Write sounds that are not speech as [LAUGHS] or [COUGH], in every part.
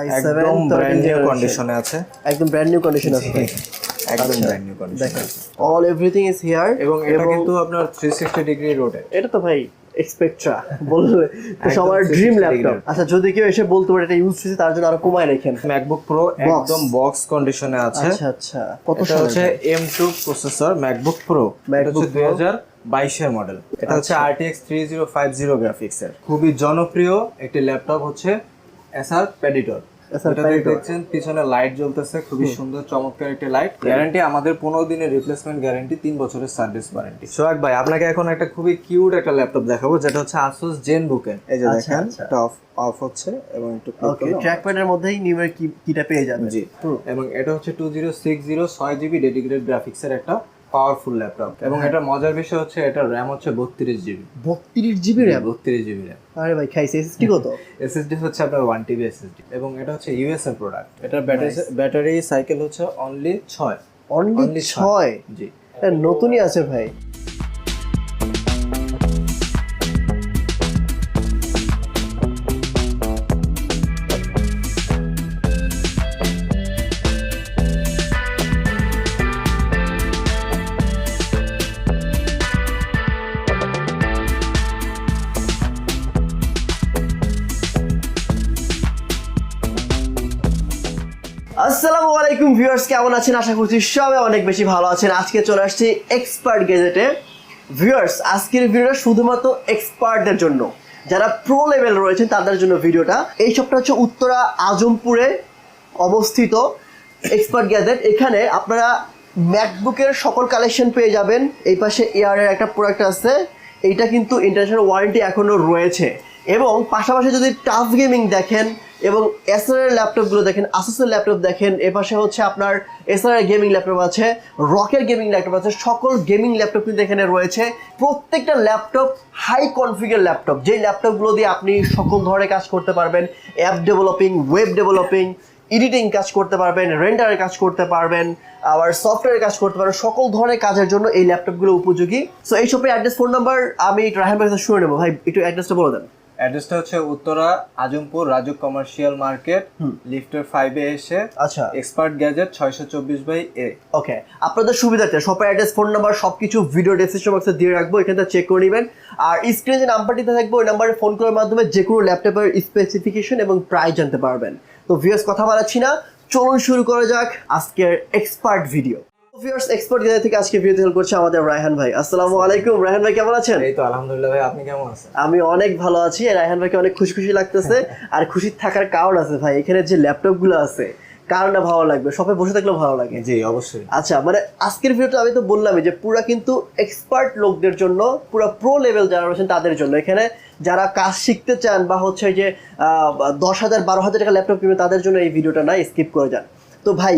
i7 একদম 13 brand new কন্ডিশনে আছে। একদম ব্র্যান্ড নিউ কন্ডিশন আছে একদম brand new condition all everything is here এবং এটা কিন্তু আপনার 360 ডিগ্রি এটা তো ভাই এক্সপেক্ট্রা বললে সবার ড্রিম ল্যাপটপ আচ্ছা যদি কেউ এসে বলতে পারে এটা ইউজ হয়েছে তার জন্য আরও কমায় রাখেন। ম্যাকবুক প্রো একদম বক্স কন্ডিশনে আছে। আচ্ছা আচ্ছা কত এটা সালের হচ্ছে M2 প্রসেসর ম্যাকবুক প্রো এটা MacBook হচ্ছে 2022 এর মডেল এটা হচ্ছে RTX 3050 গ্রাফিক্স এর খুবই জনপ্রিয় একটি ল্যাপটপ হচ্ছে এসআর Predator। দেখছেন পিছনে লাইট জ্বলতেছে খুবই সুন্দর চমৎকার একটি লাইট গ্যারান্টি আমাদের পনেরো দিনের রিপ্লেসমেন্ট গ্যারান্টি তিন বছরের সার্ভিস ওয়ারেন্টি সোহাগ ভাই আপনাকে এখন একটা খুবই কিউট একটা ল্যাপটপ দেখাবো যেটা হচ্ছে আসুস জেন বুকের এই যে আচ্ছা, দেখেন আচ্ছা। অফ অফ হচ্ছে এবং একটু ওকে ট্র্যাকপ্যাডের মধ্যেই নিউমের কি কিটা পেয়ে যাবেন। জি। এবং এটা হচ্ছে টু জিরো সিক্স জিরো ছয় জিবি ডেডিকেটেড গ্রাফিক্সের একটা পাওয়ারফুল ল্যাপটপ এবং এটা মজার বিষয় হচ্ছে এটা র্যাম হচ্ছে বত্রিশ জিবি বত্রিশ জিবি র্যাম বত্রিশ জিবি র্যাম আরে ভাই খাইছে। এসএসডি কত? এসএসডি হচ্ছে আপনার ওয়ান টিবি এসএসডি এবং এটা হচ্ছে ইউএস এর প্রোডাক্ট এটার ব্যাটারি ব্যাটারি সাইকেল হচ্ছে অনলি ছয়। অনলি ছয়? জি। এটা নতুনই আছে ভাই। ভিউয়ার্স কেমন আছেন? আশা করছি সবাই অনেক বেশি ভালো আছেন। আজকে চলে আসছি এক্সপার্ট গেজেটে ভিউয়ার্স আজকের ভিডিওটা শুধুমাত্র এক্সপার্টদের জন্য। যারা প্রো লেভেল রয়েছেন, তাদের জন্য ভিডিওটা। এই শপটা হচ্ছে উত্তরা আজমপুরে অবস্থিত এক্সপার্ট গ্যাজেট এখানে আপনারা ম্যাকবুকের সকল কালেকশন পেয়ে যাবেন। এই পাশে এয়ারের একটা প্রোডাক্ট আছে। এইটা কিন্তু ইন্টারন্যাশনাল ওয়ারেন্টি এখনও রয়েছে। এবং পাশাপাশি যদি টাফ গেমিং দেখেন এবং এসআর ল্যাপটপগুলো দেখেন আসুসের ল্যাপটপ দেখেন এপাশে হচ্ছে আপনার এসআর গেমিং ল্যাপটপ আছে রকের গেমিং ল্যাপটপ আছে, সকল গেমিং ল্যাপটপ কিন্তু এখানে রয়েছে। প্রত্যেকটা ল্যাপটপ হাই কনফিগার ল্যাপটপ, যেই ল্যাপটপগুলো দিয়ে আপনি সকল ধরনের কাজ করতে পারবেন app developing web developing editing কাজ করতে পারবেন রেন্ডারের কাজ করতে পারবেন, আবার সফটওয়্যারের কাজ করতে পারবেন, সকল ধরনের কাজের জন্য এই ল্যাপটপগুলো উপযোগী। সো এই শপের অ্যাড্রেস ফোন নাম্বার আমি রাহেন ভাই শুনে নেব। ভাই, একটু অ্যাড্রেসটা বলে দেন। অ্যাড্রেসটা হচ্ছে উত্তরা আজমপুর রাজু কমার্শিয়াল মার্কেট লিফটের ফাইভে এসে আচ্ছা। এক্সপার্ট গ্যাজেট ছয়শো চব্বিশ বাই এ ওকে আপনাদের সুবিধার্থে শপের অ্যাড্রেস ফোন নাম্বার সব কিছু ভিডিও ডেসক্রিপশন বক্সে দিয়ে রাখব এখান থেকে চেক করে নেবেন। আর স্ক্রিনে যে নাম্বারটিতে থাকবে ওই নাম্বারে ফোন করার মাধ্যমে যে কোনো ল্যাপটপের স্পেসিফিকেশন এবং প্রাইস জানতে পারবেন। তো ভিউয়ার্স কথা বাড়াচ্ছি না। চলুন শুরু করা যাক আজকের expert video viewers expert gazer থেকে আজকে ভিডিও হেল্প করছে আমাদের রায়হান ভাই। আসসালামু আলাইকুম রায়হান ভাই কেমন আছেন? এই তো আলহামদুলিল্লাহ ভাই আপনি কেমন আছেন? আমি অনেক ভালো আছি রায়হান ভাইকে অনেক খুশি খুশি লাগতেছে। [LAUGHS] আর খুশি থাকার কারণ আছে ভাই এখানে যে ল্যাপটপগুলো আছে কারণটা ভালো লাগবে? শপে বসে থাকলেও ভালো লাগে। জি অবশ্যই। আচ্ছা মানে আজকের ভিডিওটা আমি তো বললামই যে পুরা কিন্তু এক্সপার্ট লোকদের জন্য পুরো প্রো লেভেল যারা রয়েছেন তাদের জন্য। এখানে যারা কাজ শিখতে চান বা হচ্ছে যে দশ হাজার বারো হাজার টাকা ল্যাপটপ কিনবে তাদের জন্য এই ভিডিওটা না স্কিপ করে যান। তো ভাই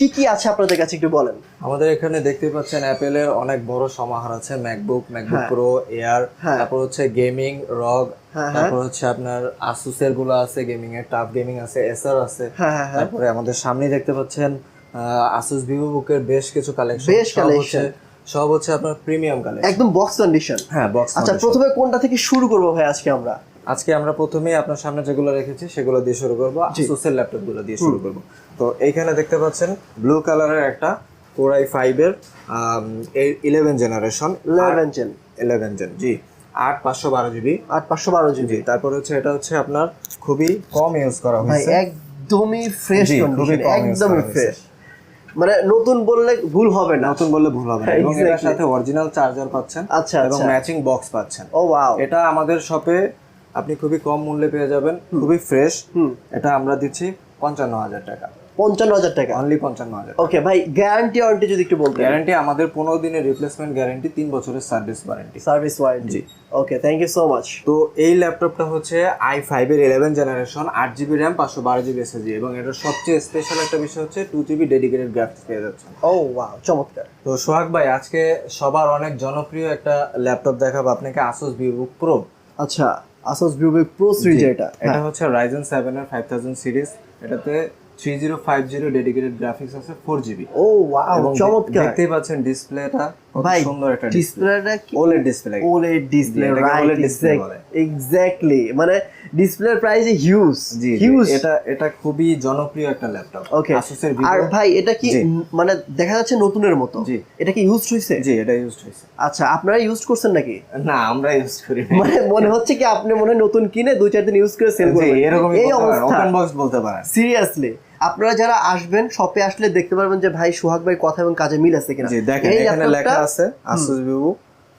কি কি আছে আপনাদের কাছে একটু বলেন? আমাদের এখানে দেখতে পাচ্ছেন অ্যাপেলের অনেক বড় সমাহার আছে ম্যাকবুক ম্যাকবুক। Pro air. তারপর হচ্ছে গেমিং রগ হ্যাঁ, হ্যাঁ। তারপর হচ্ছে আপনার আসুসেরগুলো আছে গেমিং এর টাফ গেমিং আছে এসার আছে। হ্যাঁ তারপরে আমাদের সামনে দেখতে পাচ্ছেন আসুস ভিভো বুকের বেশ কিছু কালেকশন বেশ কালেকশন সব হচ্ছে আপনার প্রিমিয়াম কালেকশন একদম বক্স কন্ডিশন হ্যাঁ বক্স আচ্ছা প্রথমে কোনটা থেকে শুরু করব ভাই আজকে আমরা? আজকে আমরা প্রথমেই আপনার সামনে যেগুলো রেখেছি সেগুলো দিয়ে শুরু করব। আসুসের ল্যাপটপগুলো দিয়ে শুরু করব। তো এইখানে দেখতে পাচ্ছেন ব্লু কালারের একটা কোরাই ফাইভ এর eleven generation eleven gen eleven gen জি। আট পাঁচশো বারো জিবি আট পাঁচশো বারো জিবি তারপর হচ্ছে এটা হচ্ছে আপনার খুবই কম ইউজ করা হয়েছে। একদমই ফ্রেশ একদমই ফ্রেশ মানে নতুন বললে ভুল হবে না। নতুন বললে ভুল হবে। এবং Exactly. সাথে অরিজিনাল চার্জার পাচ্ছেন আচ্ছা এবং আচ্ছা। ম্যাচিং বক্স পাচ্ছেন। ও ওয়াও এটা আমাদের শপে আপনি খুবই কম মূল্যে পেয়ে যাবেন খুবই ফ্রেশ এটা আমরা দিচ্ছি পঞ্চান্ন হাজার টাকা। পঞ্চান্ন হাজার টাকা। অনলি পঞ্চান্ন হাজার ওকে ভাই গ্যারান্টি ওয়ারেন্টি যদি একটু বলতেন। গ্যারান্টি আমাদের পনেরো দিনের রিপ্লেসমেন্ট গ্যারান্টি তিন বছরের service warranty service warranty G. Okay thank you so much তো এই ল্যাপটপটা হচ্ছে আই ফাইভ এর ইলেভেন জেনারেশন আট জিবি র্যাম পাঁচশো বারো জিবি এসএসডি এবং এটার সবচেয়ে স্পেশাল একটা বিষয় হচ্ছে টু জিবি ডেডিকেটেড গ্রাফিক্স পেয়ে যাচ্ছেন। ও ওয়াও চমৎকার। তো সোহাগ ভাই আজকে সবার অনেক জনপ্রিয় একটা ল্যাপটপ দেখাবো। আপনাকে আসুস ভিভুক প্রো আচ্ছা। আসুস ভিভো প্রো সিরিজ এটা। এটা হচ্ছে রাইজেন 7 এর ফাইভ থাউজেন্ড সিরিজ এটাতে three zero five zero dedicated graphics আছে ফোর জিবি ও ওয়াও চমৎকার। দেখতেই পাচ্ছেন ডিসপ্লেটা ভাই সুন্দর একটা ডিসপ্লেটা OLED display OLED display right OLED display বলে। এক্স্যাক্টলি মানে ডিসপ্লের প্রাইস হিউজ জি জি, হিউজ এটা এটা খুবই জনপ্রিয় একটা ল্যাপটপ ওকে আসুসের আর ভাই এটা কি মানে দেখা যাচ্ছে নতুনের মতো। এটা কি ইউজ হইছে? জি এটা আচ্ছা আপনারা ইউজ করছেন নাকি? না আমরা ইউজ করি মানে মনে হচ্ছে কি আপনি মনে হয় নতুন কিনে দুই চার দিন ইউজ করে সেল করবেন। এরকমই এই অবস্থা। ওপেন বক্স বলতে পারেন। সিরিয়াসলি আপনারা যারা আসবেন শপে আসলে দেখতে পারবেন যে ভাই সোহাগ ভাই কথা এবং কাজে মিল আছে কিনা। দেখেন এখানে লেখা আছে Asus Vivo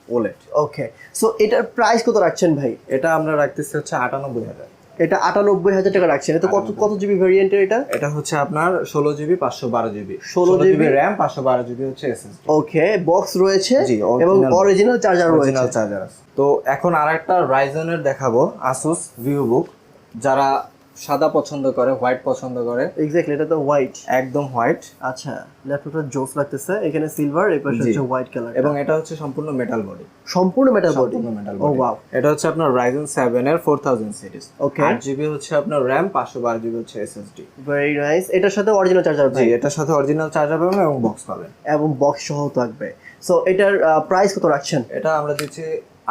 OLED okay so এটার প্রাইস কত রাখছেন ভাই? এটা আমরা রাখতেছি হচ্ছে আটানব্বই হাজার। এটা আটানব্বই হাজার টাকা রাখছেন। এটা কত কত জিবি ভ্যারিয়েন্টের এটা? এটা হচ্ছে আপনার ষোলো জিবি পাঁচশো বারো জিবি 16 জিবি র্যাম পাঁচশো বারো জিবি হচ্ছে এসএসডি ওকে বক্স রয়েছে এবং অরিজিনাল চার্জার রয়েছে। অরিজিনাল চার্জার আছে। তো এখন আর একটা রাইজনের দেখাবো আসুস ভিভোবুক যারা সাদা পছন্দ করে হোয়াইট পছন্দ করে। এক্স্যাক্টলি এটা তো হোয়াইট একদম হোয়াইট। আচ্ছা ল্যাপটপটা জোস লাগতেছে। এখানে সিলভার এই পাশে হচ্ছে হোয়াইট কালার এবং এটা হচ্ছে সম্পূর্ণ মেটাল বডি সম্পূর্ণ মেটাল বডি সম্পূর্ণ মেটাল ও ওয়াও এটা হচ্ছে আপনার রাইজেন সেভেন এর ফোর থাউজেন্ড সিরিজ ওকে আট জিবি হচ্ছে আপনার বারো জিবি হচ্ছে এসএসডি ভেরি নাইস এটার সাথে অরিজিনাল চার্জার জি ভাই? এটার সাথে অরিজিনাল চার্জার পাবেন এবং বক্স পাবেন। এবং বক্স সহ থাকবে। সো এটার প্রাইস কত রাখছেন? এটা আমরা দিচ্ছি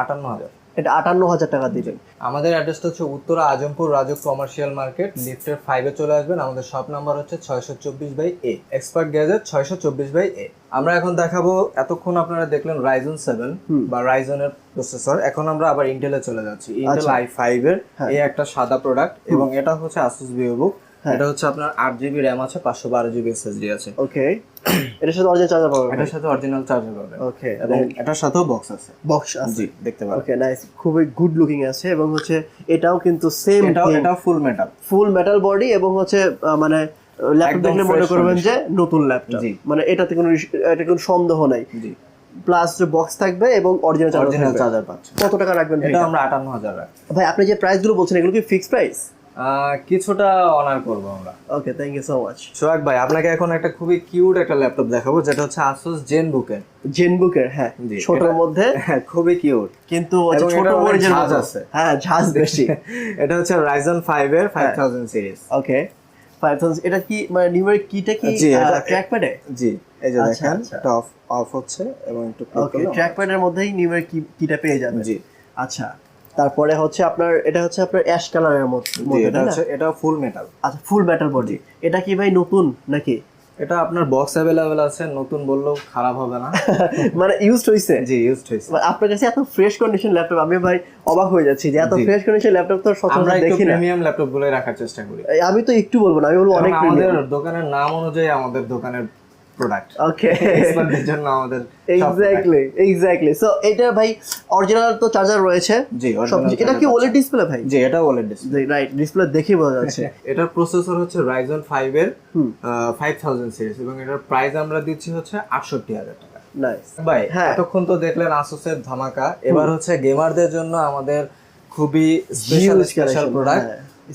আটান্ন হাজার। এটা আটান্ন হাজার টাকা দিবেন। আমাদের অ্যাড্রেসটা হচ্ছে উত্তরা আজমপুর রাজক কমার্শিয়াল মার্কেট লিফটের ফাইভে চলে আসবেন। আমাদের শপ নাম্বার হচ্ছে ছয়শো চব্বিশ বাই এ এক্সপার্ট গ্যাজেট ছয়শো চব্বিশ বাই এ আমরা এখন দেখাবো এতক্ষণ আপনারা দেখলেন রাইজন সেভেন বা রাইজনের প্রসেসর এখন আমরা আবার ইন্টেলে চলে যাচ্ছি। ইন্টেল আই ফাইভ এর এই একটা সাদা প্রোডাক্ট এবং এটা হচ্ছে আসুস ভিভোবুক এটা হচ্ছে আপনার আট জিবি র্যাম আছে পাঁচশো বারো জিবি এসএসডি আছে। ওকে। এটার সাথে অরিজিনাল চার্জার পাবেন। এটার সাথে অরিজিনাল চার্জার পাবেন। ওকে এবং এটার সাথেও বক্স আছে। বক্স আছে। জি দেখতে পারেন। ওকে নাইস খুবই গুড লুকিং আছে এবং হচ্ছে এটাও কিন্তু সেম এটাও এটাও full metal full metal body এবং হচ্ছে মানে ল্যাপটপ দেখলে মনে করবেন যে নতুন ল্যাপটপ। মানে এটাতে কোনো এটা কোনো সন্দেহ নাই। জি। প্লাস যে বক্স থাকবে এবং অরিজিনাল চার্জার পাচ্ছেন। কত টাকা রাখবেন এটা আমরা আটান্ন হাজার ভাই আপনি যে প্রাইসগুলো বলছেন এগুলো কি ফিক্স প্রাইস কিছুটা অনার করব আমরা। Okay thank you so much Sohag ভাই আপনাকে এখন একটা খুবই কিউট একটা ল্যাপটপ দেখাবো যেটা হচ্ছে আসুস জেন বুকের জেনবুকের হ্যাঁ ছোটর মধ্যে। [LAUGHS] খুবই কিউট কিন্তু ছোট original ঝাঁজ আছে। হ্যাঁ ঝাঁজ [LAUGHS] বেশি। এটা হচ্ছে রাইজন ফাইভ এর five thousand series okay five thousand এটা কি মানে নিউমেরিক কিটা কি জি, এটা- ট্র্যাক প্যাডে জি এই যে আচ্ছা, দেখেন আচ্ছা। অফ অফ হচ্ছে এবং একটু ওকে করলে on ট্র্যাক প্যাডের মধ্যেই নিউমেরিক কিটা পেয়ে যাবেন। জি। আচ্ছা তারপরে হচ্ছে আপনার এটা হচ্ছে আপনার অ্যাশ কালারের মধ্যে এটা হচ্ছে এটা ফুল মেটাল আচ্ছা ফুল মেটাল বডি এটা কি ভাই নতুন নাকি? এটা আপনার বক্স অ্যাভেলেবেল আছে নতুন বললেও খারাপ হবে না। [LAUGHS] মানে ইউজড হইছে? জি ইউজড হয়েছে মানে আপনার কাছে এত ফ্রেশ কন্ডিশন ল্যাপটপ আমি ভাই অবাক হয়ে যাচ্ছি যে এত ফ্রেশ কন্ডিশন ল্যাপটপ তো সচরাচর দেখি না। প্রিমিয়াম ল্যাপটপ গুলোই রাখার চেষ্টা করি। আমি তো একটু বলব না আমি বলব অনেক আমাদের দোকানের নাম অনুযায়ী আমাদের দোকানের প্রোডাক্ট ওকে এক্সপার্টদের জন্য আমাদের এক্স্যাক্টলি এক্স্যাক্টলি সো এটা ভাই অরিজিনাল তো চার্জার রয়েছে। জি, এটা কি ওলেড ডিসপ্লে ভাই? জি এটা ওলেড ডিসপ্লে রাইট ডিসপ্লে দেখে বোঝা যাচ্ছে। [LAUGHS] এটার প্রসেসর হচ্ছে রাইজন ফাইভ এর ফাইভ থাউজেন্ড সিরিজ এবং এটার প্রাইস আমরা দিচ্ছি হচ্ছে আটষট্টি হাজার টাকা। নাইস ভাই হ্যাঁ। এতক্ষণ তো দেখলেন আসুসের ধামাকা। এবার হচ্ছে গেমারদের জন্য আমাদের খুবই স্পেশাল স্পেশাল প্রোডাক্ট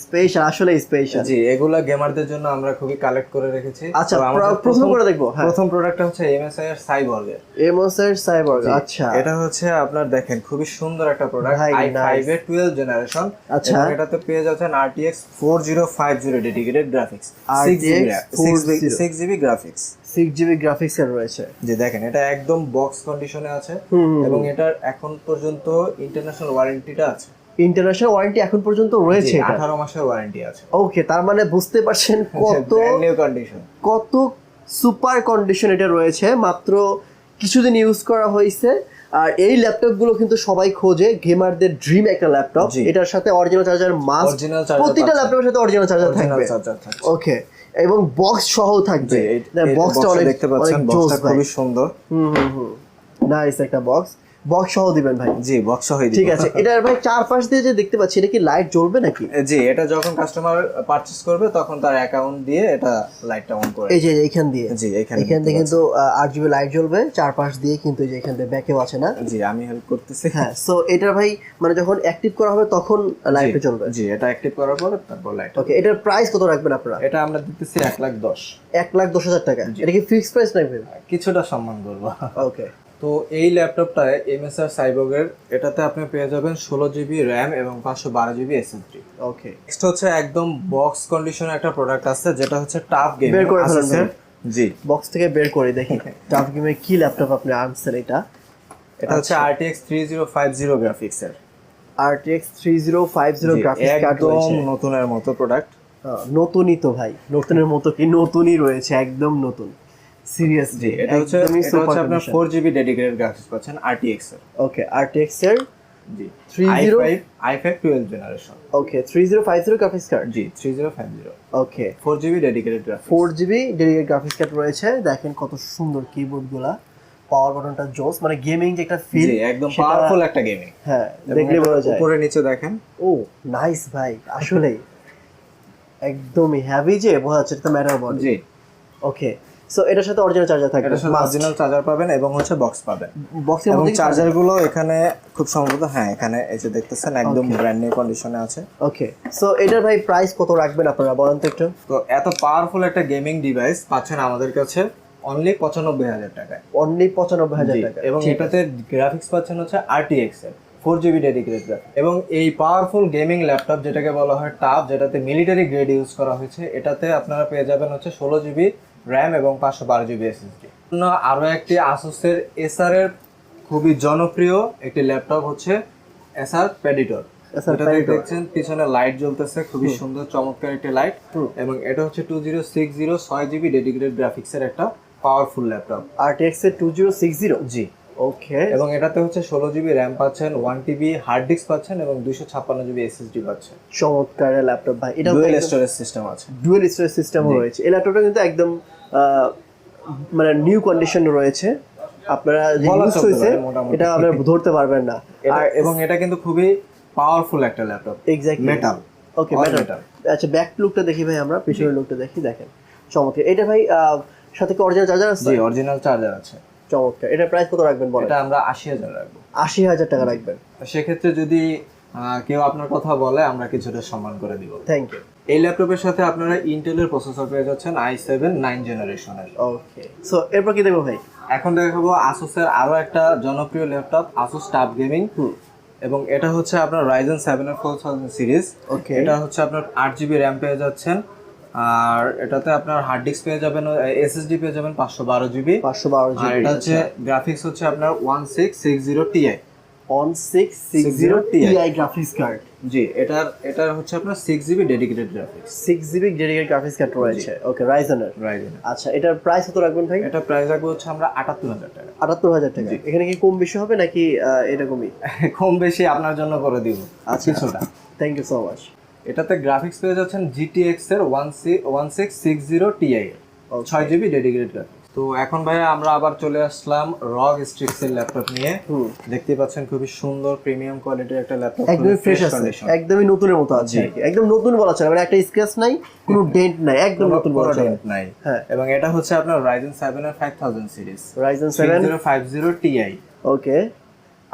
স্পেশাল আসলে স্পেশাল জি এগুলা গেমারদের জন্য আমরা খুবই কালেক্ট করে রেখেছি। আচ্ছা প্রথম করে দেখব? হ্যাঁ। প্রথম প্রোডাক্টটা হচ্ছে এমএসআই এর সাইবর্গের এমোসের সাইবর্গ আচ্ছা। এটা হচ্ছে আপনার দেখেন খুবই সুন্দর একটা প্রোডাক্ট ভাই, আই ফাইভ এর টুয়েলভ জেনারেশন আচ্ছা। এটাতে পেয়ে যাচ্ছেন five zero dedicated graphics six GB RTX 40 six GB graphics six GB graphics এর রয়েছে। যে দেখেন এটা একদম বক্স কন্ডিশনে আছে। এবং এটার এখন পর্যন্ত ইন্টারন্যাশনাল ওয়ারেন্টিটা আছে। ইন্টারন্যাশনাল ওয়ারেন্টি এখন পর্যন্ত রয়েছে এটা। আঠারো মাসের ওয়ারেন্টি আছে। ওকে তার মানে বুঝতে পারছেন [LAUGHS] কত নিউ কন্ডিশন কত সুপার কন্ডিশন এটা রয়েছে। মাত্র কিছুদিন ইউজ করা হয়েছে। আর এই ল্যাপটপগুলো কিন্তু সবাই খোঁজে। গেমারদের ড্রিম একটা ল্যাপটপ এটার সাথে অরিজিনাল চার্জার মাস্ট প্রতিটা। ল্যাপটপের সাথে অরিজিনাল চার্জার থাকবে। ওকে এবং বক্স সহ থাকবে। বক্সটা অনেক দেখতে পাচ্ছেন। বক্সটা খুবই সুন্দর। হুম হুম হুম। নাইস একটা বক্স বক্স সহ দিবেন ভাই? জি বক্স সহ ঠিক আছে। এটার ভাই চারপাশ দিয়ে যে দেখতে পাচ্ছি এটা কি লাইট জ্বলবে নাকি? জি এটা যখন কাস্টমার পারচেজ করবে তখন তার অ্যাকাউন্ট দিয়ে এটা লাইটটা অন করে এই যে এইখান দিয়ে। জি এখানে এখান দিয়ে কিন্তু জিবি লাইট জ্বলবে। চারপাশ দিয়ে কিন্তু যে এখান দিয়ে ব্যাকেও আছে না? জি আমি হেল্প করতেছি। হ্যাঁ সো এটার ভাই মানে যখন অ্যাক্টিভ করা হবে তখন লাইটটা জ্বলবে। জি এটা অ্যাক্টিভ করার পরে তারপর লাইট ওকে এটার প্রাইস কত রাখবেন আপনারা? এটা আমরা দিতেছি এক লাখ দশ। এক লাখ দশ হাজার টাকা। এটা কি ফিক্সড প্রাইস রাখবেন কিছুটা সম্মান করব। ওকে তো এই ল্যাপটপটায় এমএসআর সাইবগের এটাতে আপনি পেয়ে যাবেন ষোলো জিবি র্যাম এবং পাঁচশো বারো জিবি এসএসডি ওকে নেক্সট হচ্ছে একদম বক্স কন্ডিশনের একটা প্রোডাক্ট আছে যেটা হচ্ছে টাফ গেম বের করে। জি। বক্স থেকে বের করে দেখি। [LAUGHS] টাফ গেমের কি ল্যাপটপ আপনি আনছেন এটা? এটা হচ্ছে RTX three zero five zero graphics এর three zero five zero graphics card একদম নতুনের মতো প্রোডাক্ট নতুনই তো ভাই। নতুনের মতো কি নতুনই রয়েছে একদম নতুন। সিরিয়াসলি এটা হচ্ছে এটা হচ্ছে আপনার ফোর জিবি ডেডিকেটেড গ্রাফিক্স পাচ্ছেন আরটিএক্স এর। ওকে আরটিএক্স এর জি। 30 five i five twelve generation okay three zero five zero graphics card G three zero five zero okay four GB dedicated graphics four GB dedicate graphics card রয়েছে। দেখেন কত সুন্দর কিবোর্ডগুলা। পাওয়ার বাটনটা জোস। মানে গেমিং যে একটা ফিল একদম পাওয়ারফুল একটা গেমিং হ্যাঁ দেখলে বোঝা যায়। উপরে নিচে দেখেন। ও নাইস ভাই আসলেই। একদমই হ্যাভি যে বোঝা যাচ্ছে এটা ম্যাটার বডি জি। ওকে সো এটার সাথে অরিজিনাল চার্জার থাকবে এটার সাথে অরিজিনাল চার্জার পাবেন এবং হচ্ছে বক্স পাবেন। বক্সের মধ্যে চার্জারগুলো এখানে খুব সম্ভবত হ্যাঁ এখানে এই যে দেখতেছেন একদম ব্র্যান্ড নিউ কন্ডিশনে আছে। ওকে সো এটার ভাই প্রাইস কত রাখবেন আপনারা বলেন তো একটু? তো এত পাওয়ারফুল একটা গেমিং ডিভাইস পাচ্ছেন আমাদের কাছে অনলি পঁচানব্বই হাজার টাকায়। অনলি পঁচানব্বই হাজার টাকা এবং এটাতে গ্রাফিক্স পাচ্ছেন হচ্ছে আরটিএক্স এর ফোর জিবি ডেডিকেটেড এবং এই পাওয়ারফুল গেমিং ল্যাপটপ যেটাকে বলা হয় টাপ যেটাতে মিলিটারি গ্রেড ইউজ করা হয়েছে এটাতে আপনারা পেয়ে যাবেন হচ্ছে ষোলো জিবি র্যাম এবং পাঁচশো বারো জিবি এসএসডি আরও একটি আসুসের এসআর এর খুবই জনপ্রিয় একটি ল্যাপটপ হচ্ছে এসআর Predator। দেখছেন পিছনে লাইট জ্বলতেছে খুবই সুন্দর চমৎকার একটি লাইট এবং এটা হচ্ছে টু জিরো সিক্স জিরো ছয় জিবি ডেডিকেটেড গ্রাফিক্সের একটা পাওয়ারফুল ল্যাপটপ আরটিএক্স এর টু জিরো সিক্স জিরো জি। ওকে এবং এটাতে হচ্ছে ষোলো জিবি র্যাম পাচ্ছেন ওয়ান টিবি হার্ড ডিস্ক পাচ্ছেন এবং দুশো ছাপ্পান্ন জিবি এসএসডি পাচ্ছেন। চমৎকার ল্যাপটপ ভাই। এটা ডুয়েল স্টোরেজ সিস্টেম আছে। ডুয়েল স্টোরেজ সিস্টেমও রয়েছে। এই ল্যাপটপটা কিন্তু একদম মানে নিউ কন্ডিশন রয়েছে। আপনারা যে ইউজ হয়েছে এটা আপনারা ধরতে পারবেন না। আর এবং এটা কিন্তু খুবই পাওয়ারফুল একটা laptop exactly metal okay metal আচ্ছা ব্যাক লুকটা দেখি ভাই আমরা পিছনের লুকটা দেখি দেখেন। চমৎকার। এটা ভাই সাথে কি অরিজিনাল চার্জার আছে? জি অরিজিনাল চার্জার আছে। চমৎকার। এটা প্রাইস কত রাখবেন বলেন? এটা আমরা আশি হাজার রাখব। আশি হাজার টাকা রাখবেন। সেক্ষেত্রে যদি কেউ আপনার কথা বলে আমরা কিছুটা সম্মান করে দিব। থ্যাংক ইউ এই ল্যাপটপের সাথে আপনারা ইন্টেলের প্রসেসর পেয়ে যাচ্ছেন আই সেভেন নাইন জেনারেশনের ওকে সো এরপর কি দেখব ভাই? এখন দেখাবো আসুসের আরও একটা জনপ্রিয় ল্যাপটপ আসুস টাফ গেমিং এবং এটা হচ্ছে আপনার রাইজেন সেভেন এর ফোর থাউজেন্ড সিরিজ ওকে এটা হচ্ছে আপনার আট জিবি র্যাম পেয়ে যাচ্ছেন। আর এটাতে আপনার হার্ড ডিস্ক পেয়ে যাবেন এসএসডি পেয়ে যাবেন পাঁচশো বারো জিবি পাঁচশো বারো জিবি এটা হচ্ছে গ্রাফিক্স হচ্ছে আপনার one six six zero Ti one six six zero Ti graphics card জি এটার এটার হচ্ছে আপনার six GB dedicated graphics six GB dedicate graphics card রয়েছে। ওকে রাইজেনের রাইজেন আচ্ছা এটার প্রাইস কত রাখবেন ভাই? এটা প্রাইস রাখব হচ্ছে আমরা আটাত্তর হাজার টাকা। আটাত্তর হাজার টাকা। এখানে কি কম বেশি হবে নাকি আহ, এরকমই [LAUGHS] কম বেশি আপনার জন্য করে দিব। আচ্ছা। কিছুটা। থ্যাংক ইউ সো মাচ এটাতে গ্রাফিক্স পেয়ে যাচ্ছেন জিটিএক্স এর one C one six six zero Ti ছয় জিবি ডেডিকেটেড গ্রাফিক্স তো এখন ভাইয়া আমরা আবার চলে আসলাম রগ স্ট্রিক্স এর ল্যাপটপ নিয়ে। দেখতে পাচ্ছেন খুবই সুন্দর প্রিমিয়াম কোয়ালিটির একটা ল্যাপটপ একদমই ফ্রেশ আছে। একদমই নতুনের মতো আছে একদম নতুন বলা চলে মানে একটা স্ক্র্যাচ নাই কোনো ডেন্ট নাই একদম নতুন বলা চলে নাই। হ্যাঁ। এবং এটা হচ্ছে আপনার Ryzen 7 এর five thousand series Ryzen seven zero Ti zero Ti okay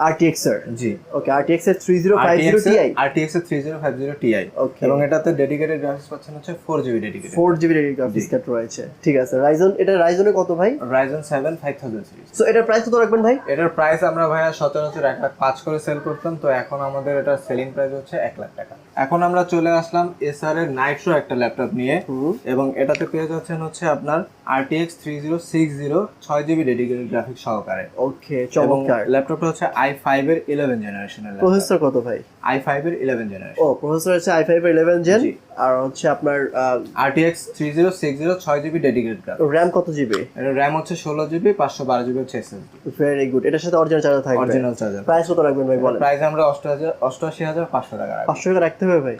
এর জি। ওকে আরটিএক্স এর three zero five zero Ti RTX এর three zero five zero Ti Okay. এবং এটাতে ডেডিকেটেড গ্রাফিক্স পাচ্ছেন হচ্ছে four GB dedicated four GB dedicated graphics card রয়েছে। ঠিক আছে রাইজন এটা রাইজনে কত ভাই? Ryzen seven five thousand series so এটার প্রাইস কত রাখবেন ভাই? এটার প্রাইস আমরা ভাইয়া সচরাচর এক লাখ পাঁচ করে সেল করতাম তো এখন আমাদের এটা সেলিং প্রাইস হচ্ছে এক লাখ টাকা। এখন আমরা চলে আসলাম এসআর এর নাইট্রো একটা ল্যাপটপ নিয়ে এবং এটাতে পেয়ে যাচ্ছেন হচ্ছে আপনার জিরো ছয় জিবি ডেডিকেটেড গ্রাফিক্স সহকারে। ওকে চমৎকার। ল্যাপটপটা হচ্ছে আই ফাইভ এর ইলেভেন জেনারেশনের প্রসেসর কত ভাই? আই ফাইভ এর ইলেভেন জেনারেশন ও প্রসেসর হচ্ছে i5 এর 11 জেন। আর হচ্ছে আপনার সিক্স জিরো ছয় জিবি ডেডিকেটেড গ্রাফিক্স র্যাম কত জিবি এর র্যাম হচ্ছে ষোলো জিবি হচ্ছে এসএসডি ভেরি গুড এটার সাথে অরিজিনাল চার্জার থাকবে। অরিজিনাল চার্জার প্রাইস কত রাখবেন ভাই বলেন? প্রাইস আমরা অষ্টআশি অষ্টআশি হাজার পাঁচশো টাকা রাখব। পাঁচশো টাকা রাখতে হবে ভাই?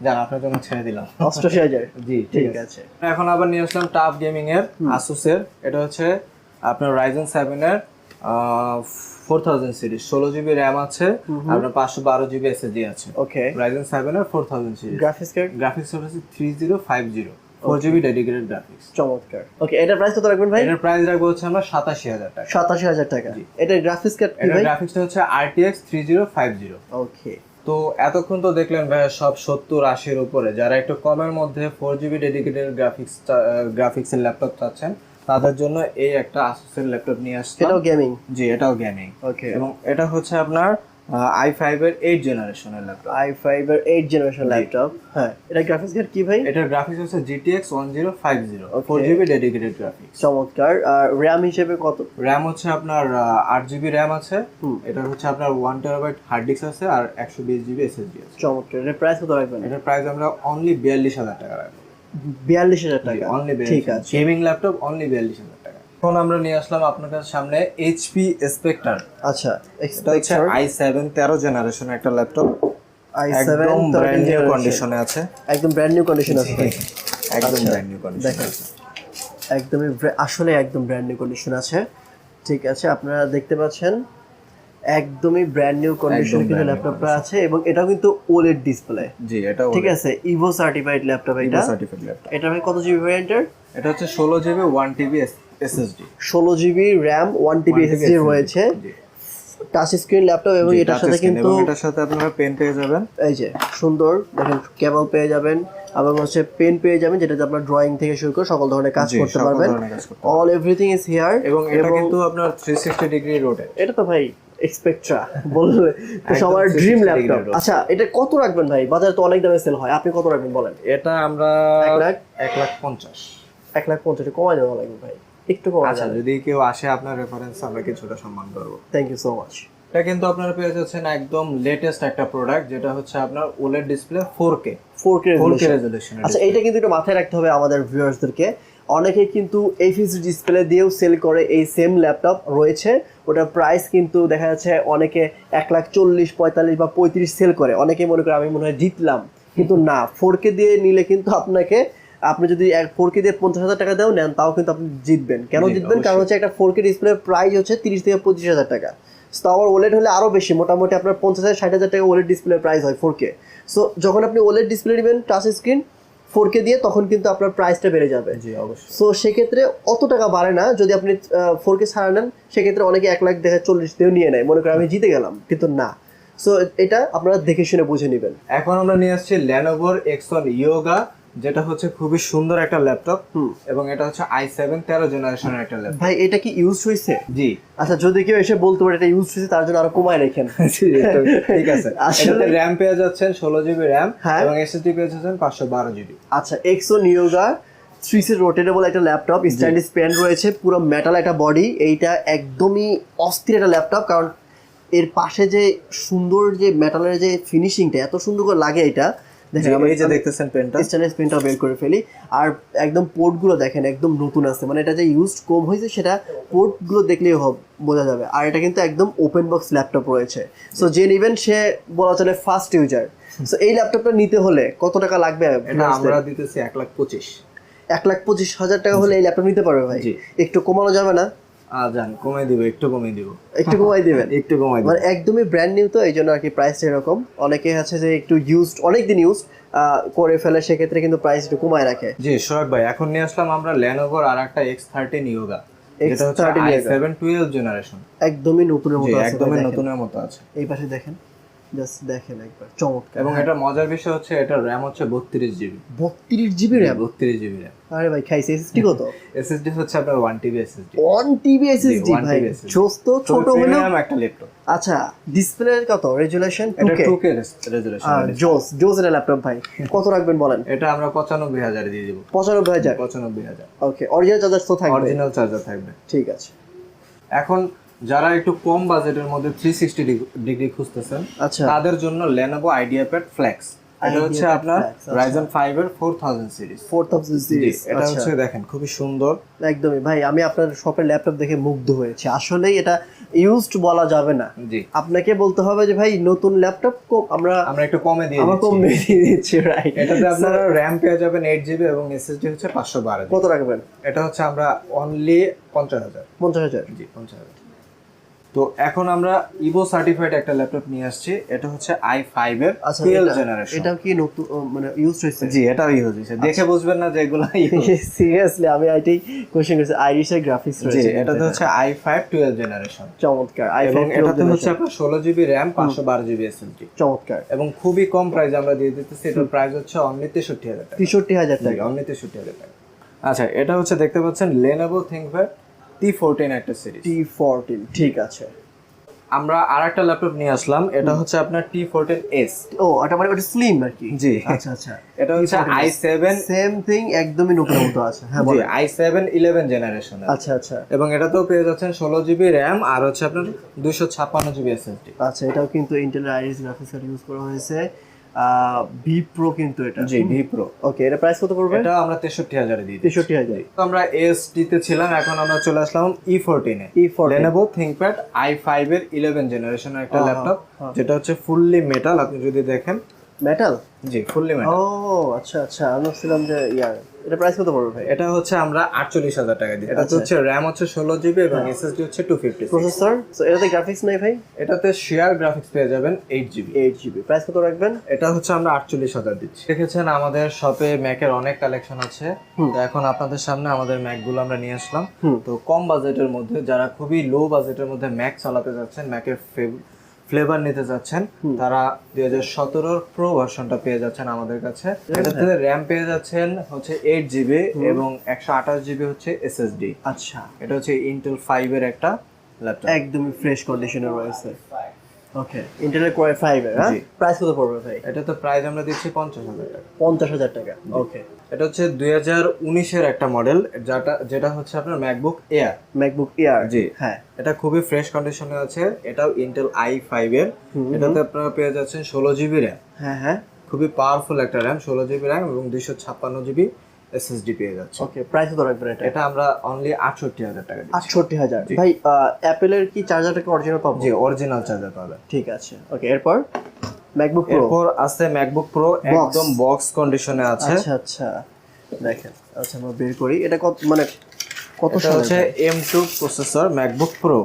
জান আপনার জন্য ছেড়ে দিলাম। অষ্টআশি হাজার? [LAUGHS] জি ঠিক আছে। এখন আবার নিয়ে আসলাম টাফ গেমিং এর আসুসের এটা হচ্ছে আপনার রাইজেন সেভেন এর ফোর থাউজেন্ড সিরিজ ষোলো জিবি র্যাম আছে আপনার পাঁচশো বারো জিবি এসএসডি আছে। ওকে রাইজেন সেভেন এর four thousand series graphics card graphics হচ্ছে three zero five zero four GB dedicated graphics চমৎকার। ওকে এটার প্রাইস কত রাখবেন ভাই? এটার প্রাইস রাখব হচ্ছে আমরা সাতাশি হাজার টাকা। সাতাশি হাজার টাকা। এটা গ্রাফিক্স কার্ড ভাই? গ্রাফিক্সটা হচ্ছে RTX three zero five zero okay তো এতক্ষণ তো দেখলেন ভাইয়া সব সত্তর আশির উপরে। যারা একটু কমের মধ্যে ফোর জিবি ডেডিকেটেড গ্রাফিক্স গ্রাফিক্সের ল্যাপটপ চাচ্ছেন তাদের জন্য এই একটা আসুসের ল্যাপটপ নিয়ে আসছে এটাও গেমিং জি এটাও গেমিং ওকে এবং এটা হচ্ছে আপনার আই ফাইভের এইট জেনারেশনের ল্যাপটপ আই ফাইভ এর এইট জেনারেশন ল্যাপটপ হ্যাঁ। এটা গ্রাফিক্স কার্ড কি ভাই? এটার গ্রাফিক্স হচ্ছে zero Okay. Four GB dedicated graphics চমৎকার। আর র্যাম হিসেবে কত? র্যাম হচ্ছে আপনার আট জিবি র্যাম আছে। হুম। এটার হচ্ছে আপনার ওয়ান টেরাবাইট হার্ড ডিস্ক আছে আর একশো বিশ জিবি এসএসডি আছে। চমৎকার। এটার প্রাইস কত রাখবেন? এটার প্রাইস আমরা অনলি বিয়াল্লিশ হাজার টাকা রাখব। বিয়াল্লিশ হাজার টাকা। অনলি ঠিক আছে। গেমিং ল্যাপটপ অনলি বিয়াল্লিশ হাজার টাকা। এখন আমরা নিয়ে আসলাম আপনার কাছে সামনে এইচপি স্পেক্টার আচ্ছা হচ্ছে আই সেভেন তেরো জেনারেশনের একটা laptop I seven brand new কন্ডিশনে আছে। একদম ব্র্যান্ড নিউ কন্ডিশন আছে একদম ব্র্যান্ড নিউ কন্ডিশন দেখেন। একদমই আসলে একদম ব্র্যান্ড নিউ কন্ডিশন আছে। ঠিক আছে আপনারা দেখতে পাচ্ছেন একদমই ব্র্যান্ড নিউ কন্ডিশন কিন্তু ল্যাপটপটা আছে এবং এটাও কিন্তু ওলেড ডিসপ্লে জি এটা ঠিক আছে? ইভো সার্টিফাইড ল্যাপটপ এটা। সার্টিফাইড ল্যাপটপ এটা ভাই কত জিবি ভ্যারিয়েন্টের এটা হচ্ছে ষোলো জিবি ওয়ান টিবি এসএসডি ষোলো GB RAM one TB SSD রয়েছে। টাচ স্ক্রিন ল্যাপটপ এবং এটার সাথে কিন্তু এটার সাথে আপনারা পেন পেয়ে যাবেন। এই যে সুন্দর। দেখেন কেবল পেয়ে যাবেন। আবার হচ্ছে পেন পেয়ে যাবেন যেটাতে আপনার ড্রয়িং থেকে শুরু করে সকল ধরনের কাজ করতে পারবেন। অল এভরিথিং ইজ হিয়ার এবং এটা কিন্তু আপনার থ্রি সিক্সটি ডিগ্রি রোটে এটা তো ভাই এক্সপেক্ট্রা বললে সবার ড্রিম ল্যাপটপ আচ্ছা এটা কত রাখবেন ভাই? বাজারে তো অনেক দামে সেল হয় আপনি কত রাখবেন বলেন? এটা আমরা এক লাখ? এক লাখ পঞ্চাশ। এক লাখ পঞ্চাশ কমাই দেওয়া লাগবে ভাই। একটু কমাই আচ্ছা যদি কেউ আসে আপনার রেফারেন্স আমরা কিছুটা সম্মান করব। থ্যাংক ইউ সো মাচ এটা কিন্তু আপনারা পেয়ে যাচ্ছেন একদম লেটেস্ট একটা প্রোডাক্ট যেটা হচ্ছে আপনার OLED display four K four K resolution আচ্ছা এইটা কিন্তু একটু মাথায় রাখতে হবে আমাদের ভিউয়ার্সদেরকে অনেকে কিন্তু এইচডি ডিসপ্লে দিয়েও সেল করে এই সেম ল্যাপটপ রয়েছে। ওটার প্রাইস কিন্তু দেখা যাচ্ছে অনেকে এক লাখ চল্লিশ পঁয়তাল্লিশ বা পঁয়ত্রিশ সেল করে। অনেকে মনে করে আমি মনে হয় জিতলাম কিন্তু না ফোর কে দিয়ে নিলে কিন্তু আপনাকে আপনি যদি এক ফোর কে দিয়ে পঞ্চাশ হাজার টাকা দেও নেন তাও কিন্তু আপনি জিতবেন। কেন জিতবেন? কারণ হচ্ছে একটা ফোর কে ডিসপ্লে প্রাইস হচ্ছে তিরিশ থেকে পঁচিশ হাজার টাকা। তো আবার ওলেড হলে আরও বেশি মোটামুটি আপনার পঞ্চাশ হাজার ষাট হাজার টাকা ওলেড ডিসপ্লে প্রাইস হয় ফোর কে সো যখন আপনি ওলেড ডিসপ্লে নেবেন টাচ স্ক্রিন ফোর কে দিয়ে তখন কিন্তু আপনার প্রাইসটা বেড়ে যাবে। সো সেক্ষেত্রে অত টাকা বাড়ে না। যদি আপনি ফোর কে ছাড়া নেন সেক্ষেত্রে অনেকে এক লাখ দেখা চল্লিশ দিয়েও নিয়ে নেয়। মনে করেন আমি জিতে গেলাম কিন্তু না। সো এটা আপনারা দেখে শুনে বুঝে নেবেন। এখন আমরা নিয়ে আসছি ল্যানোভোর এক্সন ইয়োগা যেটা হচ্ছে খুবই সুন্দর একটা ল্যাপটপ। এবং এটা হচ্ছে আই সেভেন তেরো জেনারেশনের একটা ল্যাপটপ। ভাই এটা কি ইউজ হয়েছে জি। আচ্ছা যদি কেউ এসে বলতে পারে এটা ইউজ হয়েছে তার জন্য আরও কমায় রেখেন। [LAUGHS] ঠিক আছে। [LAUGHS] আসলে- র্যাম পেয়ে যাচ্ছেন ষোলো জিবি র্যাম। এবং এসএসডি পেয়ে যাচ্ছেন পাঁচশো বারো জিবি আচ্ছা এক্সো নিয়োগা থ্রি সি রোটেটেবল একটা ল্যাপটপ স্ট্যান্ডার্ড পেন রয়েছে পুরো মেটাল একটা বডি এইটা একদমই অস্থির একটা ল্যাপটপ কারণ এর পাশে যে সুন্দর যে মেটালের যে ফিনিশিংটা এত সুন্দর করে লাগে এটা দেখেন এই যে দেখতেছেন পেনটা স্ট্যান্ডার্ড পেনটা বের করে ফেলি। আর একদম পোর্টগুলো দেখেন একদম নতুন আছে। মানে এটা যে ইউজ কম হয়েছে সেটা পোর্টগুলো দেখলেই বোঝা যাবে। আর এটা কিন্তু একদম ওপেন বক্স ল্যাপটপ রয়েছে। সো যে নিবেন সে বলা চলে ফার্স্ট ইউজার সো এই ল্যাপটপটা নিতে হলে কত টাকা লাগবে? এটা আমরা দিতেছি এক লাখ পঁচিশ। এক লাখ পঁচিশ হাজার টাকা হলে এই ল্যাপটপ নিতে পারবে ভাই। একটু কমানো যাবে না? জান কমে দিব একটু কমে দিব। একটু কমাই দিবেন? [LAUGHS] একটু কমাই মানে একদমই ব্র্যান্ড নিউ তো এই জন্য আর কি প্রাইসটা এরকম। অনেকে আছে যে একটু ইউজড অনেক দিন ইউজ করে ফেলে সেক্ষেত্রে কিন্তু প্রাইস একটু কমায় রাখে। জি সোহাগ ভাই এখন নিয়ে আসলাম আমরা ল্যানোভোর আর একটা এক্স থার্টিন ইয়োগা যেটা হচ্ছে আই সেভেন টুয়েলভ জেনারেশন একদমই নতুনের মতো একদমই নতুনের মতো আছে। এই পাশে দেখেন। জাস্ট দেখেন একবার চমৎকার। এবং এটা মজার বিষয় হচ্ছে এটার র্যাম হচ্ছে বত্রিশ জিবি বত্রিশ জিবি র্যাম বত্রিশ জিবি র্যাম আরে ভাই খাইছে এসএসডি কত? [LAUGHS] এসএসডি হচ্ছে আপনার one TB SSD one TB SSD ভাই SSD ছোট হলেও একটা ল্যাপটপ আচ্ছা ডিসপ্লে কত? রেজুলেশন এটা 2K টু কে রেজুলেশন জোস জোস এর ল্যাপটপ ভাই কত রাখবেন বলেন? এটা আমরা পঁচানব্বই হাজারে দিয়ে দিব। পঁচানব্বই হাজার? পঁচানব্বই হাজার। ওকে অরিজিনাল চার্জার তো থাকবে। অরিজিনাল চার্জার থাকবে। ঠিক আছে। এখন যারা একটু কম বাজেটের মধ্যে থ্রি সিক্সটি ডিগ্রি খুঁজতেছেন আচ্ছা। তাদের জন্য আইডিয়া প্যাড ফ্লেক্স এটা হচ্ছে আপনার Flex, আচ্ছা। রাইজেন ফাইভ এর four thousand series four thousand series এটা হচ্ছে দেখেন খুবই সুন্দর। একদমই। ভাই আমি আপনার শপের ল্যাপটপ দেখে মুগ্ধ হয়েছি। আসলেই এটা ইউজড বলা যাবে না। জি। আপনাকে বলতে হবে যে ভাই নতুন ল্যাপটপ আমরা আমরা একটু কমে দিয়ে আমার কম দিচ্ছি দিয়ে দিচ্ছি রাইট এটাতে আপনারা র্যাম পেয়ে যাবেন এইট জিবি এবং এসএসডি হচ্ছে পাঁচশো বারো কত রাখবেন? এটা হচ্ছে আমরা অনলি পঞ্চাশ হাজার। পঞ্চাশ হাজার। জি পঞ্চাশ হাজার। তো এখন আমরা ইভো সার্টিফাইড একটা ল্যাপটপ নিয়ে আসছি। এটা হচ্ছে আই ফাইভ এর আচ্ছা টুয়েলভ এটা- জেনারেশন এটা কি নতুন মানে ইউজ হয়েছে? জি এটাও ইউজ হয়েছে। দেখে বুঝবেন না যে এগুলো সিরিয়াসলি [LAUGHS] আমি এটাই কোশ্চেন করছি। আইরিশের গ্রাফিক্স রয়েছে। জি এটাতে হচ্ছে আই ফাইভ টুয়েলভ জেনারেশন চমৎকার আই এবং এটাতে হচ্ছে আপনার ষোলো জিবি র্যাম পাঁচশো বারো জিবি এসএসডি চমৎকার। এবং খুবই কম প্রাইস আমরা দিয়ে দিতেছি। এটার প্রাইস হচ্ছে অনলি তেষট্টি হাজার টাকা। তেষট্টি হাজার টাকা। অনলি তেষট্টি হাজার টাকা। আচ্ছা এটা হচ্ছে দেখতে পাচ্ছেন লেনোভো থিঙ্কপ্যাড টি ফোরটিন একটা সিরিজ টি ফোরটিন ঠিক আছে। আমরা আর একটা ল্যাপটপ নিয়ে আসলাম এটা হচ্ছে আপনার টি ফোরটিন এস ও ওটা মানে ওটা স্লিম আর কি জি। আচ্ছা আচ্ছা। এটা হচ্ছে আই সেভেন সেম থিং একদমই নতুন মতো [COUGHS] আছে। হ্যাঁ জি আই সেভেন ইলেভেন জেনারেশন আচ্ছা আচ্ছা। এবং এটাতেও পেয়ে যাচ্ছেন ষোলো জিবি র্যাম আর হচ্ছে আপনার দুইশো ছাপ্পান্ন জিবি এসএসডি আচ্ছা এটাও কিন্তু Intel Iris graphics card use করা হয়েছে। বি প্রো কিন্তু এটা। জি ভি প্রো ওকে এটা প্রাইস কত পড়বে? এটা আমরা তেষট্টি এ দিই তেষট্টি হাজার। তো আমরা এসডি তে ছিলাম এখন আমরা চলে আসলাম ই এ। E14 Lenovo ThinkPad I five এর ইলেভেন জেনারেশনের একটা ল্যাপটপ যেটা হচ্ছে ফুললি মেটাল আপনি যদি দেখেন। মেটাল জি ফুললি ও আচ্ছা আচ্ছা আমি ছিলাম যে ইয়ার এটা প্রাইস কত পড়বে ভাই? এটা হচ্ছে আমরা আটচল্লিশ হাজার টাকা দিই এটা হচ্ছে র্যাম হচ্ছে ষোলো জিবি এবং এসএসডি হচ্ছে টু ফিফটি প্রসেসর সো এটাতে গ্রাফিক্স নাই ভাই? এটাতে শেয়ার গ্রাফিক্স পেয়ে যাবেন eight GB eight GB price কত রাখবেন? এটা হচ্ছে আমরা আটচল্লিশ হাজার দিচ্ছি। দেখেছেন আমাদের শপে ম্যাকের অনেক কালেকশন আছে। তো এখন আপনাদের সামনে আমাদের ম্যাকগুলো আমরা নিয়ে আসলাম। তো কম বাজেটের মধ্যে যারা খুবই লো বাজেটের মধ্যে ম্যাক চালাতে যাচ্ছেন ম্যাকের ফ্লেভার নিতে যাচ্ছেন তারা দুই হাজার সতেরোর প্রো ভার্সনটা পেয়ে যাচ্ছেন আমাদের কাছে। এটাতে র্যাম পেয়ে যাচ্ছেন হচ্ছে এইট জিবি এবং একশো আঠাশ জিবি হচ্ছে এসএসডি আচ্ছা। এটা হচ্ছে ইন্টেল ফাইভ এর একটা ল্যাপটপ একদমই ফ্রেশ কন্ডিশনে রয়েছে। ওকে ইন্টেলের কোয়াই ফাইভ এর হ্যাঁ? প্রাইস কত পড়বে ভাই? এটা তো প্রাইস আমরা দিচ্ছি পঞ্চাশ হাজার টাকা। পঞ্চাশ হাজার টাকা ওকে এটা হচ্ছে দুই হাজার উনিশের একটা মডেল যেটা যেটা হচ্ছে আপনার ম্যাকবুক এয়ার ম্যাকবুক এয়ার জি। হ্যাঁ। এটা খুবই ফ্রেশ কন্ডিশনে আছে। এটাও ইন্টেল আই ফাইভ এর। এটাতে আপনারা পেয়ে যাচ্ছেন ষোলো জিবি র্যাম হ্যাঁ হ্যাঁ। খুবই পাওয়ারফুল একটা র্যাম ষোলো জিবি র্যাম এবং দুইশো ছাপ্পান্ন জিবি এসএসডি পেয়ে যাচ্ছে। ওকে প্রাইস কত রাখবেন এটা। এটা আমরা অনলি আটষট্টি হাজার টাকা দিচ্ছি। আটষট্টি হাজার। ভাই অ্যাপেলের কি চার্জারটা কি অরিজিনাল পাবো? জি অরিজিনাল চার্জার পাবেন ঠিক আছে। ওকে এরপর? ম্যাকবুক প্রো এরপর আছে ম্যাকবুক প্রো একদম বক্স কন্ডিশনে আছে। আচ্ছা আচ্ছা। দেখেন আচ্ছা আমরা বের করি। এটা কত মানে কত এটা হচ্ছে M two processor MacBook Pro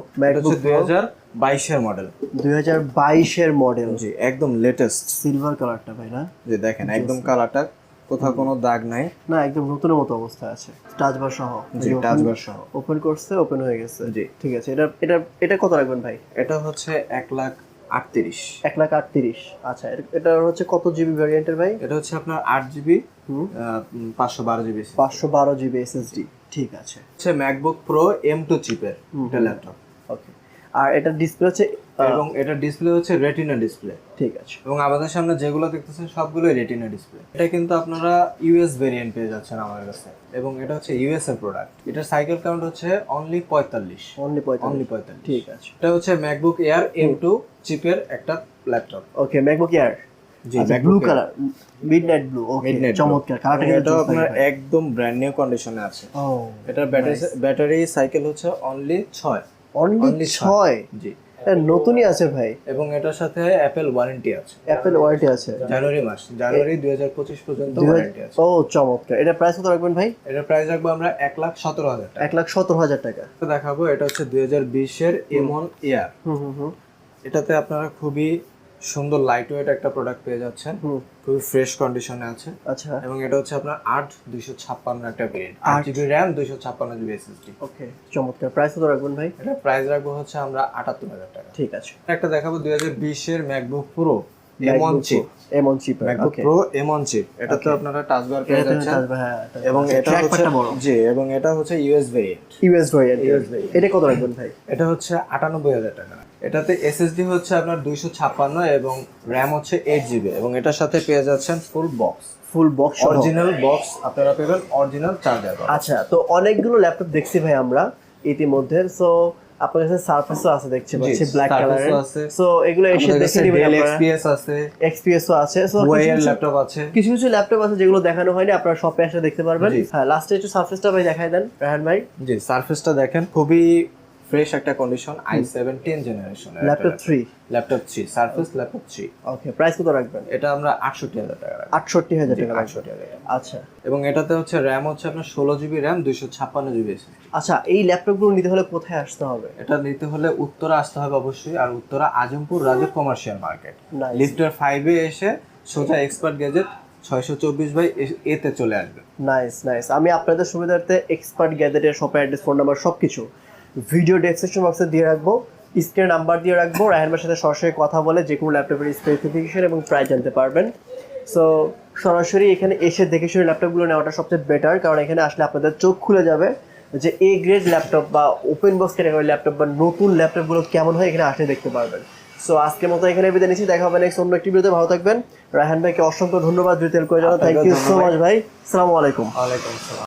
দুই হাজার বাইশের মডেল দুই হাজার বাইশের মডেল জি একদম লেটেস্ট সিলভার কালারটা ভাই না? যে দেখেন একদম কালারটা কোথাও কোনো দাগ নাই। না একদম নতুনের মতো অবস্থা আছে। টাচ বার সহ। জি টাচ বার সহ। ওপেন করছে ওপেন হয়ে গেছে। জি। ঠিক আছে এটা এটা এটা কত রাখবেন ভাই? এটা হচ্ছে এক লাখ আটত্রিশ। এক লাখ আটত্রিশ। আচ্ছা এটা- হচ্ছে কত জিবি ভ্যারিয়েন্টের ভাই? এটা হচ্ছে আপনার আট জিবি। পাঁচশো বারো জিবি পাঁচশো বারো জিবি এসএসডি ঠিক আছে। হচ্ছে ম্যাকবুক প্রো এম টু চিপের এটা ল্যাপটপ আর এটা ডিসপ্লে হচ্ছে এবং এটা ডিসপ্লে হচ্ছে রেটিনা ডিসপ্লে ঠিক আছে। এবং আমাদের সামনে যেগুলো দেখতেছেন সবগুলোই রেটিনা ডিসপ্লে এটা কিন্তু আপনারা ইউএস ভেরিয়েন্ট পেয়ে যাচ্ছেন আমাদের কাছে। এবং এটা হচ্ছে ইউএস এর প্রোডাক্ট এটার সাইকেল কাউন্ট হচ্ছে অনলি পয়তাল্লিশ। অনলি অনলি পঁয়তাল্লিশ। ঠিক আছে। এটা হচ্ছে ম্যাকবুক এয়ার এম টু চিপের একটা laptop okay MacBook Air blue Air। Colour midnight blue okay চমৎকার কালারটা কিন্তু এটাও আপনার একদম ব্র্যান্ড নিউ কন্ডিশনে আছে। এটার ব্যাটারি ব্যাটারি সাইকেল হচ্ছে অনলি ছয়। অনলি ছয়? জি। নতুনই আছে ভাই। এবং এটার সাথে অ্যাপেল ওয়ারেন্টি আছে। অ্যাপেল ওয়ারেন্টি আছে। জানুয়ারি মাস। জানুয়ারি দুই হাজার পঁচিশ পর্যন্ত ওয়ারেন্টি আছে। ও চমৎকার। এটা প্রাইস কত রাখবেন ভাই? এটা প্রাইস রাখব আমরা এক লাখ সতেরো হাজার এক লাখ সতেরো হাজার টাকা। তো দেখাবো এটা হচ্ছে দুই হাজার বিশের এমন ইয়ার হুম হুম হুম। এটাতে আপনারা খুবই সুন্দর লাইট ওয়েট একটা প্রোডাক্ট পেয়ে যাচ্ছেন। খুবই ফ্রেশ কন্ডিশনে আছে। আচ্ছা। এবং এটা হচ্ছে আপনার আট দুইশো ছাপ্পান্ন একটা ভেরিয়েন্ট আট। জিবি র্যাম দুইশো ছাপ্পান্ন জিবি এসএসডি। ওকে চমৎকার। প্রাইস কত রাখবেন ভাই? এটা প্রাইস রাখব হচ্ছে আমরা আটাত্তর হাজার টাকা। ঠিক আছে। একটা দেখাবো দুই হাজার বিশের MacBook Pro M one chip M one chip MacBook Pro M one chip এটা তো আপনারা টাচ বার পেয়ে যাচ্ছেন। হ্যাঁ এবং এটা হচ্ছে জি এবং এটা হচ্ছে ইউএস ভেরিয়েন্ট ইউএস ভেরিয়েন্ট এটা কত রাখবেন ভাই? এটা হচ্ছে আটানব্বই হাজার টাকা। এটাতে এসএসডি হচ্ছে আপনার দুইশো ছাপ্পান্ন এবং র্যাম হচ্ছে এইট জিবি এবং এটার সাথে পেয়ে যাচ্ছেন full box full box original box আপনারা পেবেন অরিজিনাল চার্জার আচ্ছা তো অনেকগুলো ল্যাপটপ দেখছি ভাই আমরা ইতিমধ্যে। সো আপনার কাছে সারফেসও আছে দেখছি পাচ্ছি ব্ল্যাক কালারের আছে। সো এগুলো এসে দেখে নিবেন আপনারা এক্সপিএস আছে এক্সপিএসও আছে। সো ওয়াই এর ল্যাপটপ আছে। কিছু কিছু ল্যাপটপ আছে যেগুলো দেখানো হয়নি আপনারা শপে এসে দেখতে পারবেন। হ্যাঁ লাস্টে একটু সারফেসটা ভাই দেখাই দেন রাহান ভাই। জি সারফেসটা দেখেন খুবই ফ্রেশ একটা condition I seventeen generation laptop three laptop three Surface Laptop three okay price কত রাখবেন? এটা আমরা আটষট্টি হাজার টাকা রাখব। আটষট্টি হাজার টাকা আটষট্টি হাজার টাকা। আচ্ছা। এবং এটাতে হচ্ছে র্যাম হচ্ছে আপনার ষোলো জিবি র্যাম দুইশো ছাপ্পান্ন জিবি আচ্ছা এই ল্যাপটপগুলো নিতে হলে কোথায় আসতে হবে? এটা নিতে হলে উত্তরা আসতে হবে অবশ্যই আর উত্তরা আজমপুর রাজু কমার্শিয়াল মার্কেট. লিফটার ফাইভে এসে সোজা এক্সপার্ট গ্যাজেট ছয়শো চব্বিশ বাই এতে চলে আসবে। নাইস নাইস আমি আপনাদের সুবিধার্থে এক্সপার্ট গ্যাজেটের শপের অ্যাড্রেস ফোন নাম্বার সব কিছু ভিডিও ডেসক্রিপশন বক্সে দিয়ে রাখব স্ক্রিনে নাম্বার দিয়ে রাখব রায়হানবার সাথে সরাসরি কথা বলে যে কোনো ল্যাপটপের স্পেসিফিকেশন এবং প্রাইস জানতে পারবেন। সো সরাসরি এখানে এসে দেখে শুনে ল্যাপটপগুলো নেওয়াটা সবচেয়ে বেটার কারণ এখানে আসলে আপনাদের চোখ খুলে যাবে যে এ গ্রেড ল্যাপটপ বা ওপেন বক্স ক্যাটাগরি ল্যাপটপ বা নতুন ল্যাপটপগুলো কেমন হয় এখানে আসলে দেখতে পারবেন। সো আজকের মতো এখানে বিদায় নিচ্ছি দেখা হবে নেক্সট অন্য একটি ভিডিওতে ভালো থাকবেন। রায়হান ভাইকে অসংখ্য ধন্যবাদ রিটেল করে জানান থ্যাংক ইউ সো মাচ ভাই। আসসালামু আলাইকুম। ওয়ালাইকুম আসসালাম।